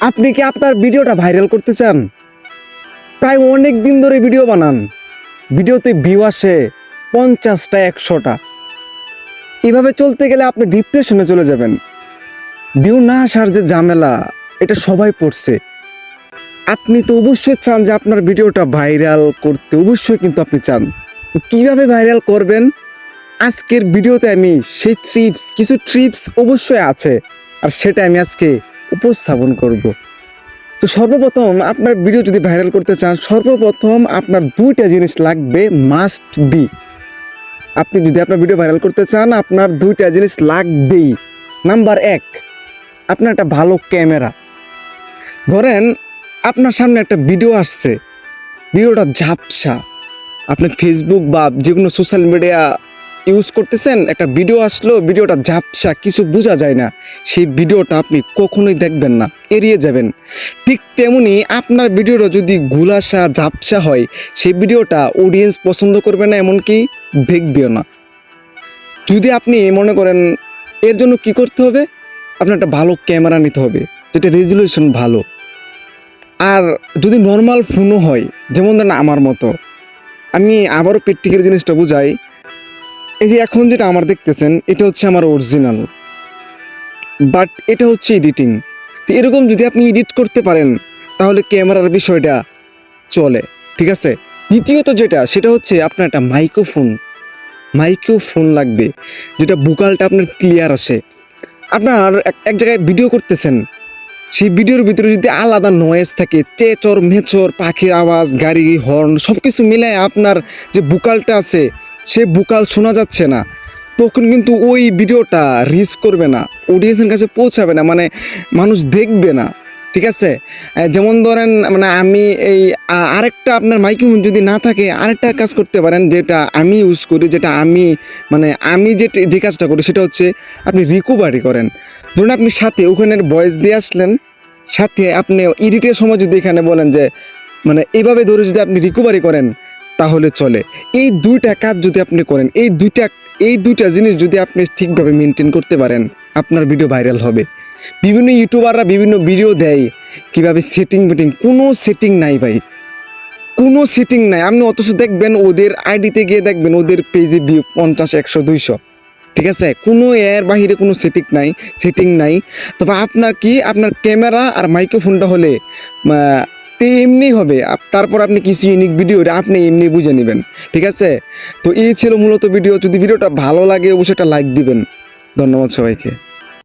আপনি কি আপনার ভিডিওটা ভাইরাল করতে চান? প্রায় অনেক দিন ধরে ভিডিও বানান। ভিডিওতে ভিউ আসে পঞ্চাশটা, একশোটা। এভাবে চলতে গেলে আপনি ডিপ্রেশনে চলে যাবেন। ভিউ না আসার যে ঝামেলা, এটা সবাই পড়ছে। আপনি তো অবশ্যই চান যে আপনার ভিডিওটা ভাইরাল করতে, অবশ্যই কিন্তু আপনি চান। তো কীভাবে ভাইরাল করবেন? আজকের ভিডিওতে আমি সেই ট্রিপস কিছু ট্রিপস অবশ্যই আছে। আর সেটা আমি আজকে উপস্থাপন করব। তো সর্বপ্রথম আপনার ভিডিও যদি ভাইরাল করতে চান, সর্বপ্রথম আপনার দুইটা জিনিস লাগবে মাস্ট বি আপনি যদি আপনার ভিডিও ভাইরাল করতে চান, আপনার দুইটা জিনিস লাগবেই। নাম্বার এক, আপনার একটা ভালো ক্যামেরা ধরেন, আপনার সামনে একটা ভিডিও আসছে। ভিডিওটা ঝাপসা। আপনি ফেসবুক বা যে কোনো সোশ্যাল মিডিয়া ইউজ করতেছেন, একটা ভিডিও আসলো ভিডিওটা ঝাপসা, কিছু বোঝা যায় না। সেই ভিডিওটা আপনি কখনোই দেখবেন না, এড়িয়ে যাবেন। ঠিক তেমনি আপনার ভিডিওটা যদি গুলাসা, ঝাপসা হয়, সেই ভিডিওটা অডিয়েন্স পছন্দ করবে না, এমনকি দেখবেও না। যদি আপনি মনে করেন এর জন্য কি করতে হবে? আপনার একটা ভালো ক্যামেরা নিতে হবে, যেটা রেজুলেশন ভালো। আর যদি নর্মাল ফোনও হয়, যেমন ধরেন আমার মতো, আমি আবারও প্র্যাকটিক্যাল জিনিসটা বুঝাই এই যে এখন যেটা আমার দেখতেছেন, এটা হচ্ছে আমার অরিজিনাল বাট এটা হচ্ছে এডিটিং এরকম যদি আপনি এডিট করতে পারেন, তাহলে ক্যামেরার বিষয়টা চলে, ঠিক আছে? দ্বিতীয়ত যেটা, সেটা হচ্ছে আপনার একটা মাইক্রোফোন মাইক্রোফোন লাগবে, যেটা বুকালটা আপনার ক্লিয়ার আসে। আপনার এক- এক জায়গায় ভিডিও করতেছেন, সেই ভিডিওর ভিতরে যদি আলাদা নয়েজ থাকে চেচর মেচর পাখির আওয়াজ, গাড়ি হর্ন সব কিছু মিলে আপনার যে বুকালটা আছে সে বুকাল শোনা যাচ্ছে না। তখন কিন্তু ওই ভিডিওটা রিচ করবে না। অডিয়েন্সের কাছে পৌঁছাবে না মানে মানুষ দেখবে না। ঠিক আছে? যেমন ধরেন মানে আমি এই আরেকটা আপনার মাইক্রোফোন যদি না থাকে, আরেকটা কাজ করতে পারেন, যেটা আমি ইউজ করি, যেটা আমি মানে আমি যে যে কাজটা করি, সেটা হচ্ছে আপনি রিকভারি করেন। ধরুন আপনি সাথে, ওখানে ভয়েস দিয়ে আসলেন, সাথে আপনি এডিটের সময় যদি এখানে বলেন যে মানে এইভাবে ধরে যদি আপনি রিকভারি করেন তাহলে চলে। এই দুইটা কাজ যদি আপনি করেন, এই দুইটা এই দুইটা জিনিস যদি আপনি ঠিকভাবে মেনটেন করতে পারেন, আপনার ভিডিও ভাইরাল হবে। বিভিন্ন ইউটিউবাররা বিভিন্ন ভিডিও দেয়, কীভাবে সেটিং ফেটিং কোনো সেটিং নাই ভাই। কোনো সেটিং নাই। আপনি অথচ দেখবেন ওদের আইডিতে গিয়ে দেখবেন ওদের পেজে ভিউ পঞ্চাশ, একশো, দুইশো। ঠিক আছে? কোনো এর বাহিরে কোনো সেটিং নাই সেটিং নাই। তবে আপনার কি? আপনার ক্যামেরা আর মাইক্রোফোনটা হলে আহ, তে এমনি হবে তারপর আপনি কিছু ইউনিক ভিডিও আপনি এমনি বুঝে নেবেন ঠিক আছে? তো এই ছিল মূলত ভিডিও যদি ভিডিওটা ভালো লাগে অবশ্যই একটা লাইক দিবেন। ধন্যবাদ সবাইকে।